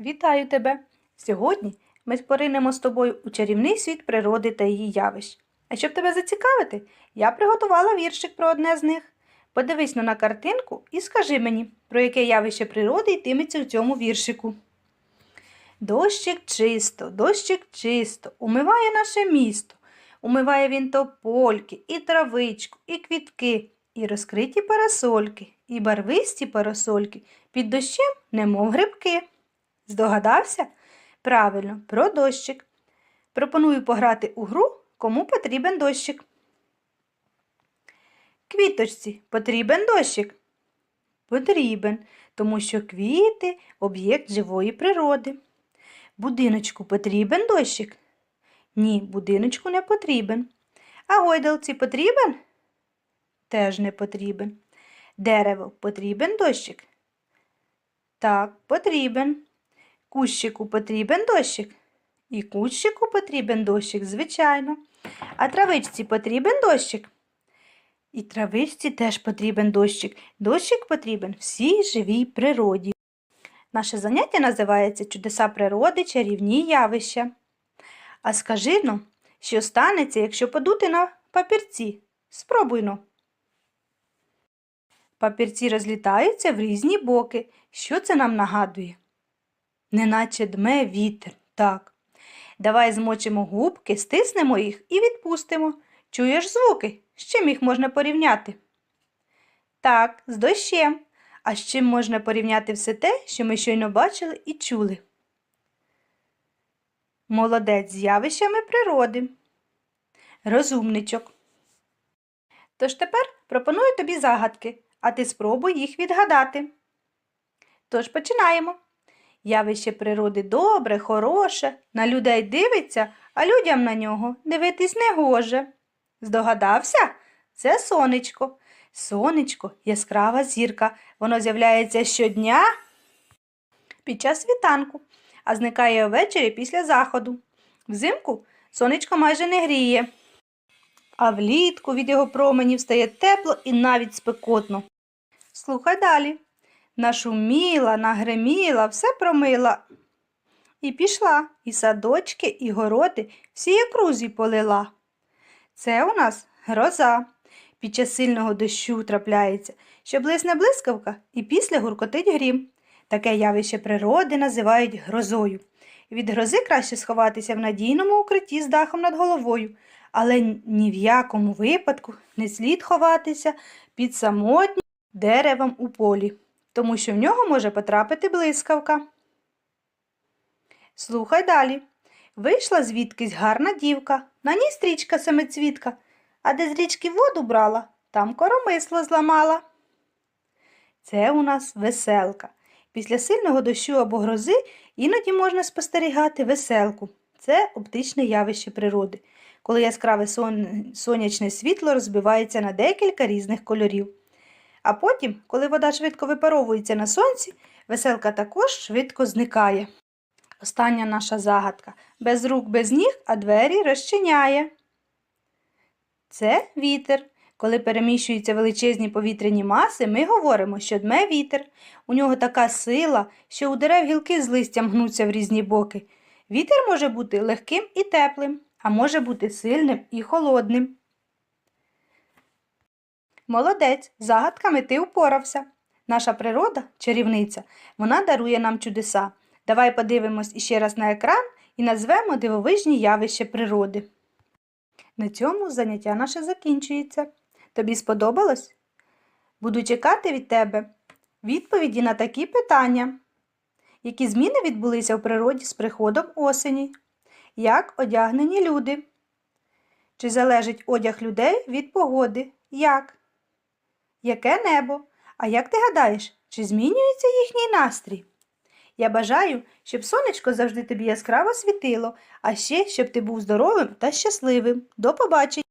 Вітаю тебе! Сьогодні ми поринемо з тобою у чарівний світ природи та її явищ. А щоб тебе зацікавити, я приготувала віршик про одне з них. Подивись ну на картинку і скажи мені, про яке явище природи йтиметься у цьому віршику. Дощик чисто, дощик чисто, умиває наше місто. Умиває він топольки, і травичку, і квітки, і розкриті парасольки, і барвисті парасольки, під дощем, немов грибки. Здогадався? Правильно, про дощик. Пропоную пограти у гру, кому потрібен дощик. Квіточці потрібен дощик? Потрібен, тому що квіти об'єкт живої природи. Будиночку потрібен дощик? Ні, будиночку не потрібен. А гойдалці потрібен? Теж не потрібен. Дерево потрібен дощик? Так, потрібен. Кущику потрібен дощик? І кущику потрібен дощик, звичайно. А травичці потрібен дощик? І травичці теж потрібен дощик. Дощик потрібен всій живій природі. Наше заняття називається Чудеса природи, чарівні явища. А скажи ну, що станеться, якщо подути на папірці? Спробуй ну. Папірці розлітаються в різні боки. Що це нам нагадує? Неначе дме вітер. Так. Давай змочимо губки, стиснемо їх і відпустимо. Чуєш звуки? З чим їх можна порівняти? Так, з дощем. А з чим можна порівняти все те, що ми щойно бачили і чули? Молодець з явищами природи. Розумничок. Тож тепер пропоную тобі загадки, а ти спробуй їх відгадати. Тож починаємо. Явище природи добре, хороше, на людей дивиться, а людям на нього дивитись не гоже. Здогадався? Це сонечко. Сонечко яскрава зірка. Воно з'являється щодня під час світанку, а зникає ввечері після заходу. Взимку сонечко майже не гріє, а влітку від його променів стає тепло і навіть спекотно. Слухай далі. Нашуміла, нагреміла, все промила. І пішла, і садочки, і городи всі окрузі полила. Це у нас гроза. Під час сильного дощу трапляється, що блисне блискавка і після гуркотить грім. Таке явище природи називають грозою. Від грози краще сховатися в надійному укритті з дахом над головою, але ні в якому випадку не слід ховатися під самотнім деревом у полі, тому що в нього може потрапити блискавка. Слухай далі. Вийшла звідкись гарна дівка, на ній стрічка семицвітка, а де з річки воду брала, там коромисло зламала. Це у нас веселка. Після сильного дощу або грози іноді можна спостерігати веселку. Це оптичне явище природи, коли яскраве сон... сонячне світло розбивається на декілька різних кольорів. А потім, коли вода швидко випаровується на сонці, веселка також швидко зникає. Остання наша загадка без рук, без ніг, а двері розчиняє. Це вітер. Коли переміщуються величезні повітряні маси, ми говоримо, що дме вітер. У нього така сила, що у дерев гілки з листям гнуться в різні боки. Вітер може бути легким і теплим, а може бути сильним і холодним. Молодець, загадками ти упорався. Наша природа, чарівниця, вона дарує нам чудеса. Давай подивимось іще раз на екран і назвемо дивовижні явища природи. На цьому заняття наше закінчується. Тобі сподобалось? Буду чекати від тебе відповіді на такі питання. Які зміни відбулися в природі з приходом осені? Як одягнені люди? Чи залежить одяг людей від погоди? Як? Яке небо? А як ти гадаєш, чи змінюється їхній настрій? Я бажаю, щоб сонечко завжди тобі яскраво світило, а ще щоб ти був здоровим та щасливим. До побачення!